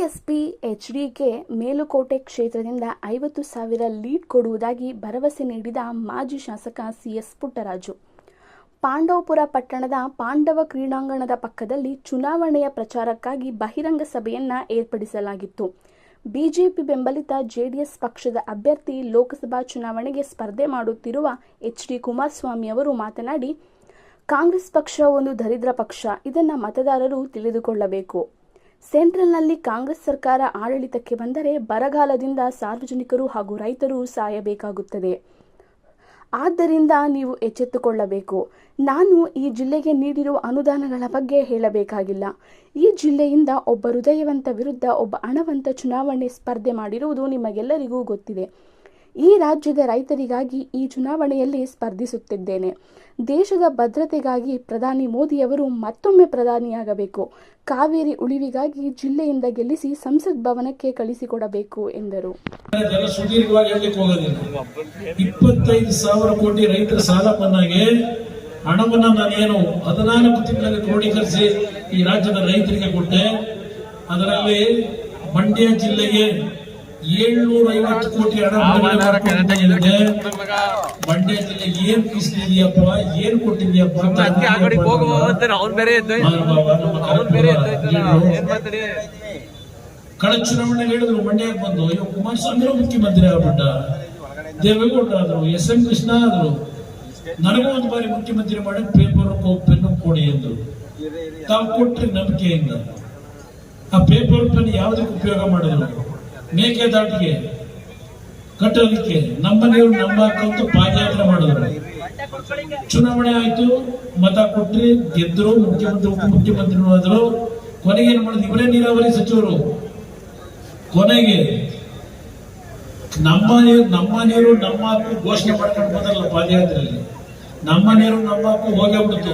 BSP HDK Melukote ಕ್ಷೇತ್ರದಿಂದ ಐವತ್ತು ಸಾವಿರ ಲೀಡ್ ಕೊಡುವುದಾಗಿ ಭರವಸೆ ನೀಡಿದ ಮಾಜಿ ಶಾಸಕ ಸಿಎಸ್ ಪುಟ್ಟರಾಜು. ಪಾಂಡವಪುರ ಪಟ್ಟಣದ ಪಾಂಡವ ಕ್ರೀಡಾಂಗಣದ ಪಕ್ಕದಲ್ಲಿ ಚುನಾವಣೆಯ ಪ್ರಚಾರಕ್ಕಾಗಿ ಬಹಿರಂಗ ಸಭೆಯನ್ನ ಏರ್ಪಡಿಸಲಾಗಿತ್ತು. ಬಿಜೆಪಿ ಬೆಂಬಲಿತ ಜೆಡಿಎಸ್ ಪಕ್ಷದ ಅಭ್ಯರ್ಥಿ ಲೋಕಸಭಾ ಚುನಾವಣೆಗೆ ಸ್ಪರ್ಧೆ ಮಾಡುತ್ತಿರುವ ಎಚ್ ಡಿ ಕುಮಾರಸ್ವಾಮಿ ಅವರು ಮಾತನಾಡಿ, ಕಾಂಗ್ರೆಸ್ ಪಕ್ಷ ಒಂದು ದರಿದ್ರ ಪಕ್ಷ, ಇದನ್ನು ಮತದಾರರು ತಿಳಿದುಕೊಳ್ಳಬೇಕು. ಸೆಂಟ್ರಲ್ನಲ್ಲಿ ಕಾಂಗ್ರೆಸ್ ಸರ್ಕಾರ ಆಡಳಿತಕ್ಕೆ ಬಂದರೆ ಬರಗಾಲದಿಂದ ಸಾರ್ವಜನಿಕರು ಹಾಗೂ ರೈತರು ಸಾಯಬೇಕಾಗುತ್ತದೆ. ಆದ್ದರಿಂದ ನೀವು ಎಚ್ಚೆತ್ತುಕೊಳ್ಳಬೇಕು. ನಾನು ಈ ಜಿಲ್ಲೆಗೆ ನೀಡಿರುವ ಅನುದಾನಗಳ ಬಗ್ಗೆ ಹೇಳಬೇಕಾಗಿಲ್ಲ. ಈ ಜಿಲ್ಲೆಯಿಂದ ಒಬ್ಬ ಹೃದಯವಂತ ವಿರುದ್ಧ ಒಬ್ಬ ಹಣವಂತ ಚುನಾವಣೆ ಸ್ಪರ್ಧೆ ಮಾಡಿರುವುದು ನಿಮಗೆಲ್ಲರಿಗೂ ಗೊತ್ತಿದೆ. ಈ ರಾಜ್ಯದ ರೈತರಿಗಾಗಿ ಈ ಚುನಾವಣೆಯಲ್ಲಿ ಸ್ಪರ್ಧಿಸುತ್ತಿದ್ದೇನೆ. ದೇಶದ ಭದ್ರತೆಗಾಗಿ ಪ್ರಧಾನಿ ಮೋದಿಯವರು ಮತ್ತೊಮ್ಮೆ ಪ್ರಧಾನಿಯಾಗಬೇಕು. ಕಾವೇರಿ ಉಳಿವಿಗಾಗಿ ಜಿಲ್ಲೆಯಿಂದ ಗೆಲ್ಲಿಸಿ ಸಂಸತ್ ಭವನಕ್ಕೆ ಕಳಿಸಿಕೊಡಬೇಕು, ಎಂದರು. ಇಪ್ಪತ್ತೈದು ಸಾವಿರ ಕೋಟಿ ರೈತರ ಸಾಲ ಮನ್ನಾಗೆ ಹಣವನ್ನು ನಾನೇನು ಹದಿನಾಲ್ಕು ತಿಂಗಳಲ್ಲಿ ಕ್ರೋಢೀಕರಿಸಿ ಈ ರಾಜ್ಯದ ರೈತರಿಗೆ ಕೊಟ್ಟೆ. ಅದರಲ್ಲಿ ಮಂಡ್ಯ ಜಿಲ್ಲೆಗೆ ಏಳ್ನೂರ ಐವತ್ತು ಕೋಟಿ ಹಣ. ಮಂಡ್ಯ ಜಿಲ್ಲೆ ಏನ್ ಕಿಸ್ತಿದ್ಯಪ್ಪ ಏನ್ ಕೊಟ್ಟಿದ್ಯಪ್ಪ ಕಳೆದ ಚುನಾವಣೆ ಹೇಳಿದ್ರು ಮಂಡ್ಯಕ್ಕೆ ಬಂದು ಇವಾಗ ಕುಮಾರಸ್ವಾಮಿ ಮುಖ್ಯಮಂತ್ರಿ ಆಗ್ಬಿಟ್ಟ. ದೇವೇಗೌಡ ಆದ್ರು ಎಸ್ ಎಂ ಕೃಷ್ಣ ಆದ್ರು. ನನಗೂ ಒಂದು ಬಾರಿ ಮುಖ್ಯಮಂತ್ರಿ ಮಾಡಿ ಪೇಪರ್ ಪೆನ್ ಕೊಡಿ ಎಂದು ತಾವು ಕೊಟ್ರಿ ನಂಬಿಕೆಯಿಂದ. ಆ ಪೇಪರ್ ಪೆನ್ ಯಾವ್ದಕ್ಕೆ ಉಪಯೋಗ ಮಾಡಿದ್ರು? ಮೇಕೆದಾಟಿಗೆ ಕಟ್ಟೋದಕ್ಕೆ ನಮ್ಮನೆಯವರು ನಮ್ಮ ಹಾಕಂತ ಪಾದಯಾತ್ರೆ ಮಾಡಿದ್ರು. ಚುನಾವಣೆ ಆಯ್ತು, ಮತ ಕೊಟ್ರಿ ಗೆದ್ರು ಮುಖ್ಯಮಂತ್ರಿ, ಉಪಮುಖ್ಯಮಂತ್ರಿ ಆದ್ರು. ಕೊನೆಗೆ ಏನ್ ಮಾಡಿದ್ರು? ಇವರೇ ನೀರಾವರಿ ಸಚಿವರು. ಕೊನೆಗೆ ನಮ್ಮ ನೀರು ನಮ್ಮ ನೀರು ನಮ್ಮ ಹಕ್ಕು ಘೋಷಣೆ ಮಾಡ್ಕೊಂಡು ಬಂದ್ರಲ್ಲ ಪಾದಯಾತ್ರೆಯಲ್ಲಿ. ನಮ್ಮ ನೀರು ನಮ್ಮ ಹಕ್ಕು ಹೋಗೇ ಬಿಡ್ತು.